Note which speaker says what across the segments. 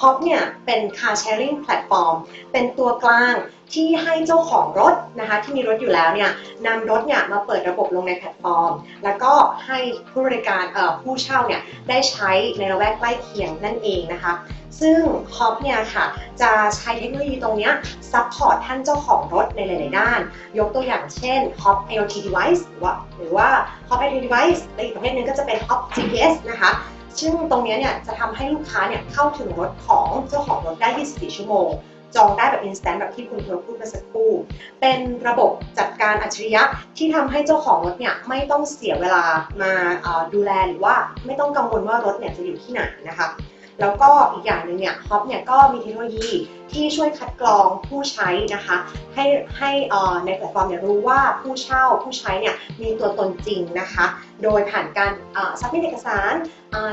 Speaker 1: ฮอปเนี่ยเป็น car sharing platform เป็นตัวกลางที่ให้เจ้าของรถนะคะที่มีรถอยู่แล้วเนี่ยนำรถเนี่ยมาเปิดระบบลงในแพลตฟอร์ม แล้วก็ให้ผู้บริการเอ่อผู้เช่าเนี่ยได้ใช้ในระแวกใกล้เคียงนั่นเองนะคะ ซึ่งฮอปเนี่ยค่ะจะใช้เทคโนโลยีตรงนี้ซัพพอร์ตท่านเจ้าของรถในหลาย ๆ ด้าน ยกตัวอย่างเช่น Hop IoT device หรือว่าหรือว่า Hop IoT device และอีกประเภทหนึงก็จะเป็น Hop GPS นะคะ ซึ่งตรงนี้เนี่ยจะทำให้ลูกค้าเนี่ยเข้าถึงรถของเจ้าของรถได้ 24 ชั่วโมง จองได้แบบ instant แบบที่คุณเพิ่งพูดเมื่อสักครู่ เป็นระบบจัดการอัจฉริยะที่ทำให้เจ้าของรถเนี่ยไม่ต้องเสียเวลามาดูแลหรือว่าไม่ต้องกังวลว่ารถเนี่ยจะอยู่ที่ไหนนะคะ แล้วก็อีกอย่างหนึ่งเนี่ยฮอปเนี่ยก็มีเทคโนโลยีที่ช่วยคัดกรองผู้ใช้นะคะ ให้ให้ในแพลตฟอร์มเนี่ยรู้ว่าผู้เช่าผู้ใช้เนี่ยมีตัวตนจริงนะคะ โดยผ่านการซับมิทเอกสาร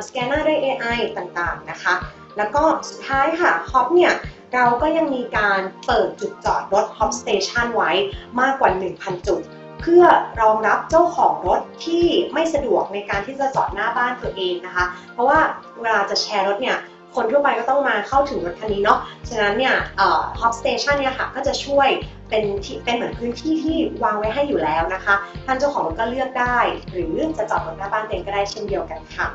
Speaker 1: สแกนหน้าด้วย AI ต่างๆนะคะ แล้วก็สุดท้ายค่ะฮอปเนี่ยเราก็ยังมีการเปิดจุดจอดรถ Hop Station ไว้มากกว่า 1,000 จุด เพื่อรองรับเจ้าของรถที่ไม่สะดวกในการที่จะจอดหน้าบ้านตัวเองนะคะ เพราะว่าเวลาจะแชร์รถเนี่ยคนทั่วไปก็ต้องมาเข้าถึงรถคันนี้เนาะ ฉะนั้นเนี่ยเอ่อ Hop Station เนี่ยค่ะก็จะช่วยเป็นเป็นเหมือนพื้นที่ที่วางไว้ให้อยู่แล้วนะคะ ท่านเจ้าของรถก็เลือกได้ หรือจะจอดรถหน้าบ้านตัวเองก็ได้เช่นเดียวกันค่ะ